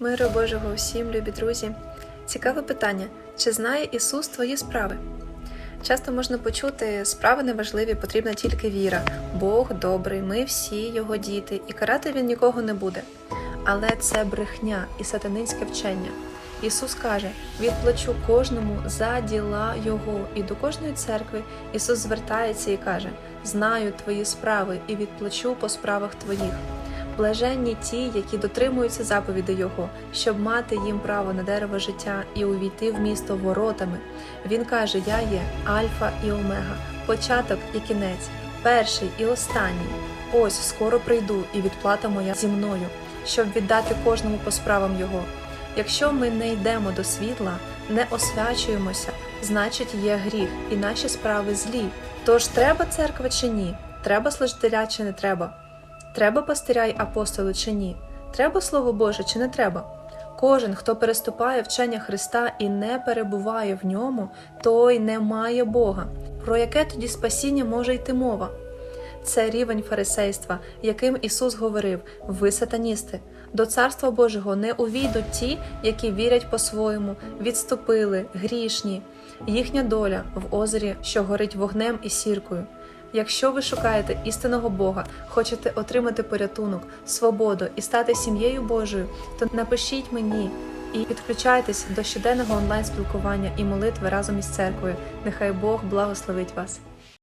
Миру Божого усім, любі друзі. Цікаве питання: чи знає Ісус твої справи? Часто можна почути, справи неважливі, потрібна тільки віра. Бог добрий, ми всі його діти, і карати він нікого не буде. Але це брехня і сатанинське вчення. Ісус каже: відплачу кожному за діла Його. І до кожної церкви Ісус звертається і каже: Знаю твої справи і відплачу по справах твоїх. Блаженні ті, які дотримуються заповіді Його, щоб мати їм право на дерево життя і увійти в місто воротами. Він каже: Я є Альфа і Омега, початок і кінець, перший і останній. Ось скоро прийду, і відплата моя зі мною, щоб віддати кожному по справам Його. Якщо ми не йдемо до світла, не освячуємося, значить є гріх, і наші справи злі. Тож треба церква чи ні? Треба служителя чи не треба? Треба пастиря й апостоли чи ні? Треба Слово Боже чи не треба? Кожен, хто переступає вчення Христа і не перебуває в ньому, той не має Бога. Про яке тоді спасіння може йти мова? Це рівень фарисейства, яким Ісус говорив: ви сатаністи. До Царства Божого не увійдуть ті, які вірять по-своєму, відступили, грішні. Їхня доля в озері, що горить вогнем і сіркою. Якщо ви шукаєте істинного Бога, хочете отримати порятунок, свободу і стати сім'єю Божою, то напишіть мені і підключайтесь до щоденного онлайн спілкування і молитви разом із церквою. Нехай Бог благословить вас.